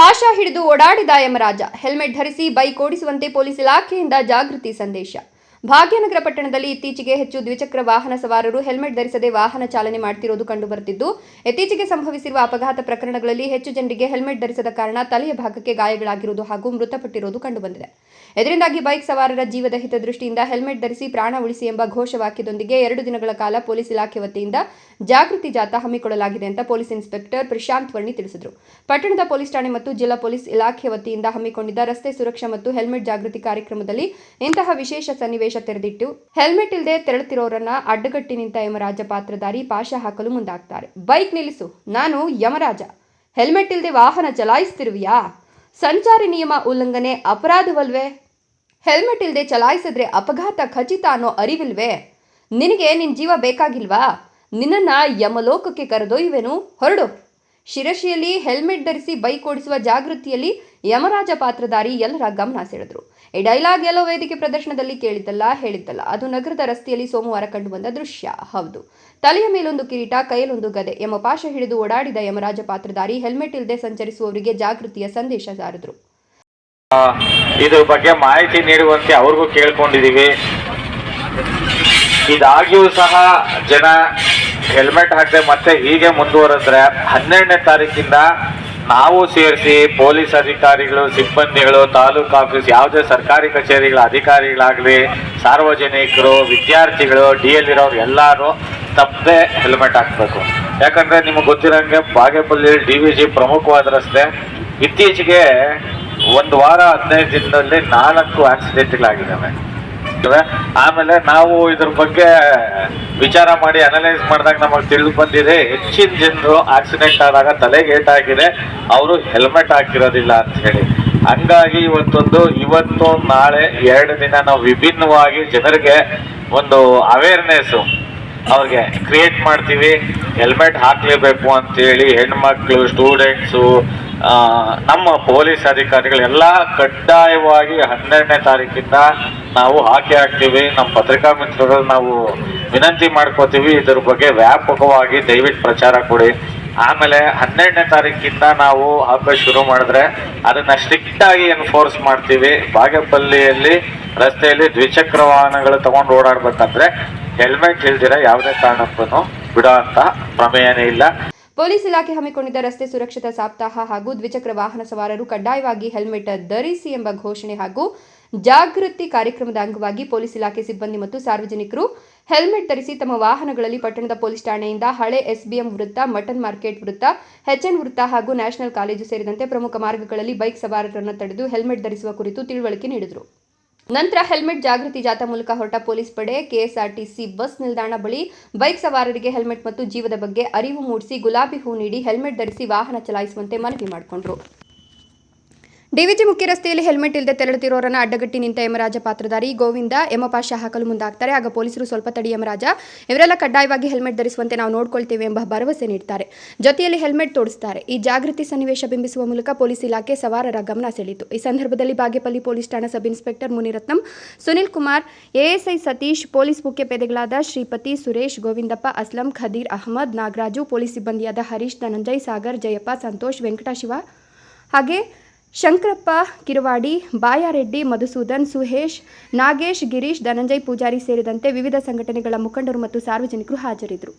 ಪಾಶ ಹಿಡಿದು ಓಡಾಡಿದ ಯಮರಾಜ ಹೆಲ್ಮೆಟ್ ಧರಿಸಿ ಬೈಕ್ ಓಡಿಸುವಂತೆ ಪೊಲೀಸ್ ಇಲಾಖೆಯಿಂದ ಜಾಗೃತಿ ಸಂದೇಶ. ಭಾಗ್ಯನಗರ ಪಟ್ಟಣದಲ್ಲಿ ಇತ್ತೀಚೆಗೆ ಹೆಚ್ಚು ದ್ವಿಚಕ್ರ ವಾಹನ ಸವಾರರು ಹೆಲ್ಮೆಟ್ ಧರಿಸದೆ ವಾಹನ ಚಾಲನೆ ಮಾಡುತ್ತಿರುವುದು ಕಂಡುಬರುತ್ತಿದ್ದು, ಇತ್ತೀಚೆಗೆ ಸಂಭವಿಸಿರುವ ಅಪಘಾತ ಪ್ರಕರಣಗಳಲ್ಲಿ ಹೆಚ್ಚು ಜನರಿಗೆ ಹೆಲ್ಮೆಟ್ ಧರಿಸದ ಕಾರಣ ತಲೆಯ ಭಾಗಕ್ಕೆ ಗಾಯಗಳಾಗಿರುವುದು ಹಾಗೂ ಮೃತಪಟ್ಟಿರುವುದು ಕಂಡುಬಂದಿದೆ. ಇದರಿಂದಾಗಿ ಬೈಕ್ ಸವಾರರ ಜೀವದ ಹಿತದೃಷ್ಟಿಯಿಂದ ಹೆಲ್ಮೆಟ್ ಧರಿಸಿ ಪ್ರಾಣ ಉಳಿಸಿ ಎಂಬ ಘೋಷವಾಕ್ಯದೊಂದಿಗೆ ಎರಡು ದಿನಗಳ ಕಾಲ ಪೊಲೀಸ್ ಇಲಾಖೆ ವತಿಯಿಂದ ಜಾಗೃತಿ ಜಾಥಾ ಹಮ್ಮಿಕೊಳ್ಳಲಾಗಿದೆ ಅಂತ ಪೊಲೀಸ್ ಇನ್ಸ್ಪೆಕ್ಟರ್ ಪ್ರಶಾಂತ್ ವರ್ಣಿ ತಿಳಿಸಿದರು. ಪಟ್ಟಣದ ಪೊಲೀಸ್ ಠಾಣೆ ಮತ್ತು ಜಿಲ್ಲಾ ಪೊಲೀಸ್ ಇಲಾಖೆ ವತಿಯಿಂದ ಹಮ್ಮಿಕೊಂಡಿದ್ದ ರಸ್ತೆ ಸುರಕ್ಷಾ ಮತ್ತು ಹೆಲ್ಮೆಟ್ ಜಾಗೃತಿ ಕಾರ್ಯಕ್ರಮದಲ್ಲಿ ಇಂತಹ ವಿಶೇಷ ಸನ್ನಿವೇಶ ತೆರೆದಿಟ್ಟು ಹೆಲ್ಮೆಟ್ ಇಲ್ಲದೆ ತೆರಳುತ್ತಿರೋರನ್ನ ಅಡ್ಡಗಟ್ಟಿ ನಿಂತ ಯಮರಾಜ ಪಾತ್ರಧಾರಿ ಪಾಶ ಹಾಕಲು ಮುಂದಾಗ್ತಾರೆ. ಬೈಕ್ ನಿಲ್ಲಿಸು, ನಾನು ಯಮರಾಜ. ಹೆಲ್ಮೆಟ್ ಇಲ್ಲದೆ ವಾಹನ ಚಲಾಯಿಸ್ತಿರುವಿಯಾ? ಸಂಚಾರಿ ನಿಯಮ ಉಲ್ಲಂಘನೆ ಅಪರಾಧವಲ್ವೇ? ಹೆಲ್ಮೆಟ್ ಇಲ್ಲದೆ ಚಲಾಯಿಸಿದ್ರೆ ಅಪಘಾತ ಖಚಿತ ಅನ್ನೋ ಅರಿವಿಲ್ವೇ? ನಿನಗೆ ನಿನ್ನ ಜೀವ ಬೇಕಾಗಿಲ್ವಾ? ನಿನ್ನನ್ನ ಯಮಲೋಕಕ್ಕೆ ಕರೆದೊಯ್ಯುವೆನು? ಹೊರಡು. ಶಿರಶಿಯಲ್ಲಿ ಹೆಲ್ಮೆಟ್ ಧರಿಸಿ ಬೈಕ್ ಓಡಿಸುವ ಜಾಗೃತಿಯಲ್ಲಿ ಯಮರಾಜ ಪಾತ್ರಧಾರಿ ಎಲ್ಲರ ಗಮನ ಸೆಳೆದರು. ಈ ಡೈಲಾಗ್ ಎಲ್ಲೋ ವೇದಿಕೆ ಪ್ರದರ್ಶನದಲ್ಲಿ ಕೇಳಿದ್ದಲ್ಲ, ಹೇಳಿದ್ದಲ್ಲ. ಅದು ನಗರದ ರಸ್ತೆಯಲ್ಲಿ ಸೋಮವಾರ ಕಂಡುಬಂದ ದೃಶ್ಯ. ಹೌದು. ತಲೆಯ ಮೇಲೊಂದು ಕಿರೀಟ, ಕೈಯಲ್ಲೊಂದು ಗದೆ ಎಂಬ ಪಾಶ ಹಿಡಿದು ಓಡಾಡಿದ ಯಮರಾಜ ಪಾತ್ರಧಾರಿ ಹೆಲ್ಮೆಟ್ ಇಲ್ಲದೆ ಸಂಚರಿಸುವವರಿಗೆ ಜಾಗೃತಿಯ ಸಂದೇಶ ಸಾರಿದ್ರು. ಇದ್ರ ಬಗ್ಗೆ ಮಾಹಿತಿ ನೀಡುವಂತೆ ಅವ್ರಿಗೂ ಕೇಳ್ಕೊಂಡಿದೀವಿ. ಇದಾಗಿಯೂ ಸಹ ಜನ ಹೆಲ್ಮೆಟ್ ಹಾಕದೆ ಮತ್ತೆ ಹೀಗೆ ಮುಂದುವರೆದ್ರೆ ಹನ್ನೆರಡನೇ ತಾರೀಕಿಂದ ನಾವು ಸೇರಿಸಿ ಪೊಲೀಸ್ ಅಧಿಕಾರಿಗಳು, ಸಿಬ್ಬಂದಿಗಳು, ತಾಲೂಕು ಆಫೀಸ್, ಯಾವುದೇ ಸರ್ಕಾರಿ ಕಚೇರಿಗಳ ಅಧಿಕಾರಿಗಳಾಗಲಿ, ಸಾರ್ವಜನಿಕರು, ವಿದ್ಯಾರ್ಥಿಗಳು ಡಿ ಎಲ್ ಇರೋರು ಎಲ್ಲರೂ ತಪ್ಪದೆ ಹೆಲ್ಮೆಟ್ ಹಾಕಬೇಕು. ಯಾಕಂದ್ರೆ ನಿಮಗೆ ಗೊತ್ತಿರೋಂಗೆ ಬಾಗೇಪಲ್ಲಿ ಡಿ ವಿ ಜಿ ಪ್ರಮುಖವಾದ ರಸ್ತೆ. ಇತ್ತೀಚೆಗೆ ಒಂದು ವಾರ ಹದಿನೈದು ದಿನದಲ್ಲಿ ನಾಲ್ಕು ಆಕ್ಸಿಡೆಂಟ್ಗಳಾಗಿದ್ದಾವೆ ಆಮೇಲೆ ನಾವು ಇದ್ರ ಬಗ್ಗೆ ವಿಚಾರ ಮಾಡಿ ಅನಲೈಸ್ ಮಾಡಿದಾಗ ನಮಗೆ ತಿಳಿದು ಬಂದಿದೆ, ಹೆಚ್ಚಿನ ಜನರು ಆಕ್ಸಿಡೆಂಟ್ ಆದಾಗ ತಲೆಗೆ ಏಟಾಗಿದೆ, ಅವರು ಹೆಲ್ಮೆಟ್ ಹಾಕಿರೋದಿಲ್ಲ ಅಂತ ಹೇಳಿ. ಹಂಗಾಗಿ ಇವತ್ತೊಂದು, ಇವತ್ತು, ನಾಳೆ ಎರಡು ದಿನ ನಾವು ವಿಭಿನ್ನವಾಗಿ ಜನರಿಗೆ ಒಂದು ಅವೇರ್ನೆಸ್ಸು ಅವ್ರಿಗೆ ಕ್ರಿಯೇಟ್ ಮಾಡ್ತೀವಿ. ಹೆಲ್ಮೆಟ್ ಹಾಕ್ಲೇಬೇಕು ಅಂತೇಳಿ ಹೆಣ್ಮಕ್ಳು ಸ್ಟೂಡೆಂಟ್ಸು ನಮ್ಮ ಪೊಲೀಸ್ ಅಧಿಕಾರಿಗಳೆಲ್ಲ ಕಡ್ಡಾಯವಾಗಿ ಹನ್ನೆರಡನೇ ತಾರೀಕಿಂದ ನಾವು ಹಾಕಿ ಹಾಕ್ತೀವಿ. ನಮ್ಮ ಪತ್ರಿಕಾ ಮಿತ್ರರು ನಾವು ವಿನಂತಿ ಮಾಡ್ಕೋತೀವಿ. ಇದ್ರ ಬಗ್ಗೆ ವ್ಯಾಪಕವಾಗಿ ದಯವಿಟ್ಟು ಪ್ರಚಾರ ಕೊಡಿ. ಆಮೇಲೆ ಹನ್ನೆರಡನೇ ತಾರೀಕಿಂದ ನಾವು ಹಬ್ಬ ಶುರು ಮಾಡಿದ್ರೆ ಅದನ್ನ ಸ್ಟ್ರಿಕ್ಟ್ ಆಗಿ ಎನ್ಫೋರ್ಸ್ ಮಾಡ್ತೀವಿ. ಬಾಗೇಪಲ್ಲಿಯಲ್ಲಿ ರಸ್ತೆಯಲ್ಲಿ ದ್ವಿಚಕ್ರ ವಾಹನಗಳು ತಗೊಂಡು ಓಡಾಡ್ಬೇಕಂದ್ರೆ ಹೆಲ್ಮೆಟ್ ಇಲ್ದಿರ ಯಾವುದೇ ಕಾರಣಕ್ಕೂ ಬಿಡೋ ಅಂತ ಪ್ರಮೇಯನೇ ಇಲ್ಲ. ಪೊಲೀಸ್ ಇಲಾಖೆ ಹಮ್ಮಿಕೊಂಡಿದ್ದ ರಸ್ತೆ ಸುರಕ್ಷತಾ ಸಪ್ತಾಹ ಹಾಗೂ ದ್ವಿಚಕ್ರ ವಾಹನ ಸವಾರರು ಕಡ್ಡಾಯವಾಗಿ ಹೆಲ್ಮೆಟ್ ಧರಿಸಿ ಎಂಬ ಘೋಷಣೆ ಹಾಗೂ ಜಾಗೃತಿ ಕಾರ್ಯಕ್ರಮದ ಅಂಗವಾಗಿ ಪೊಲೀಸ್ ಇಲಾಖೆ ಸಿಬ್ಬಂದಿ ಮತ್ತು ಸಾರ್ವಜನಿಕರು ಹೆಲ್ಮೆಟ್ ಧರಿಸಿ ತಮ್ಮ ವಾಹನಗಳಲ್ಲಿ ಪಟ್ಟಣದ ಪೊಲೀಸ್ ಠಾಣೆಯಿಂದ ಹಳೆ ಎಸ್ಬಿಎಂ ವೃತ್ತ, ಮಟನ್ ಮಾರ್ಕೆಟ್ ವೃತ್ತ ಹೆಚ್ಎನ್ ವೃತ್ತ ಹಾಗೂ ನ್ಯಾಷನಲ್ ಕಾಲೇಜು ಸೇರಿದಂತೆ ಪ್ರಮುಖ ಮಾರ್ಗಗಳಲ್ಲಿ ಬೈಕ್ ಸವಾರರನ್ನು ತಡೆದು ಹೆಲ್ಮೆಟ್ ಧರಿಸುವ ಕುರಿತು ತಿಳುವಳಿಕೆ ನೀಡಿದರು. ನಂತರ ಹೆಲ್ಮೆಟ್ ಜಾಗೃತಿ ಜಾಥಾ ಮೂಲಕ ಹೊರಟ ಪೊಲೀಸ್ ಪಡೆ, ಕೆಎಸ್ಆರ್ಟಿಸಿ ಬಸ್ ನಿಲ್ದಾಣ ಬಳಿ ಬೈಕ್ ಸವಾರರಿಗೆ ಹೆಲ್ಮೆಟ್ ಮತ್ತು ಜೀವದ ಬಗ್ಗೆ ಅರಿವು ಮೂಡಿಸಿ ಗುಲಾಬಿ ಹೂ ನೀಡಿ ಹೆಲ್ಮೆಟ್ ಧರಿಸಿ ವಾಹನ ಚಲಾಯಿಸುವಂತೆ ಮನವಿ ಮಾಡಿಕೊಂಡರು. ಡಿವಿಜಿ ಮುಖ್ಯ ರಸ್ತೆಯಲ್ಲಿ ಹೆಲ್ಮೆಟ್ ಇಲ್ಲದೆ ತೆರಳುತ್ತಿರೋರನ್ನ ಅಡ್ಡಗಟ್ಟಿ ನಿಂತ ಯಮರಾಜ ಪಾತ್ರಧಾರಿ ಗೋವಿಂದ ಯಮಪಾಶ ಹಾಕಲು ಮುಂದಾಗ್ತಾರೆ. ಆಗ ಪೊಲೀಸರು ಸ್ವಲ್ಪ ತಡಿ ಯಮರಾಜ, ಇವರೆಲ್ಲ ಕಡ್ಡಾಯವಾಗಿ ಹೆಲ್ಮೆಟ್ ಧರಿಸುವಂತೆ ನಾವು ನೋಡ್ಕೊಳ್ತೇವೆ ಎಂಬ ಭರವಸೆ ನೀಡ್ತಾರೆ. ಜೊತೆಯಲ್ಲಿ ಹೆಲ್ಮೆಟ್ ತೋಡಿಸುತ್ತಾರೆ ಈ ಜಾಗೃತಿ ಸನ್ನಿವೇಶ ಬಿಂಬಿಸುವ ಮೂಲಕ ಪೊಲೀಸ್ ಇಲಾಖೆ ಸವಾರರ ಗಮನ ಸೆಳೆಯಿತು. ಈ ಸಂದರ್ಭದಲ್ಲಿ ಬಾಗೇಪಲ್ಲಿ ಪೊಲೀಸ್ ಠಾಣಾ sub inspector Muniratnam, Sunil Kumar, ASI Satish, police ಮುಖ್ಯ ಪೇದೆಗಳಾದ ಶ್ರೀಪತಿ ಸುರೇಶ್, ಗೋವಿಂದಪ್ಪ ಅಸ್ಲಂ, ಖದೀರ್ ಅಹಮದ್, ನಾಗರಾಜು, ಪೊಲೀಸ್ ಸಿಬ್ಬಂದಿಯಾದ ಹರೀಶ್, ಧನಂಜಯ್, ಸಾಗರ್, ಜಯಪ್ಪ, ಸಂತೋಷ್, ವೆಂಕಟಶಿವ ಹಾಗೆ ಶಂಕರಪ್ಪ, ಕಿರುವಾಡಿ, ಬಾಯಾರೆಡ್ಡಿ, ಮಧುಸೂದನ್, ಸುಹೇಶ್, ನಾಗೇಶ್, ಗಿರೀಶ್, ಧನಂಜಯ್ ಪೂಜಾರಿ ಸೇರಿದಂತೆ ವಿವಿಧ ಸಂಘಟನೆಗಳ ಮುಖಂಡರು ಮತ್ತು ಸಾರ್ವಜನಿಕರು ಹಾಜರಿದ್ದರು.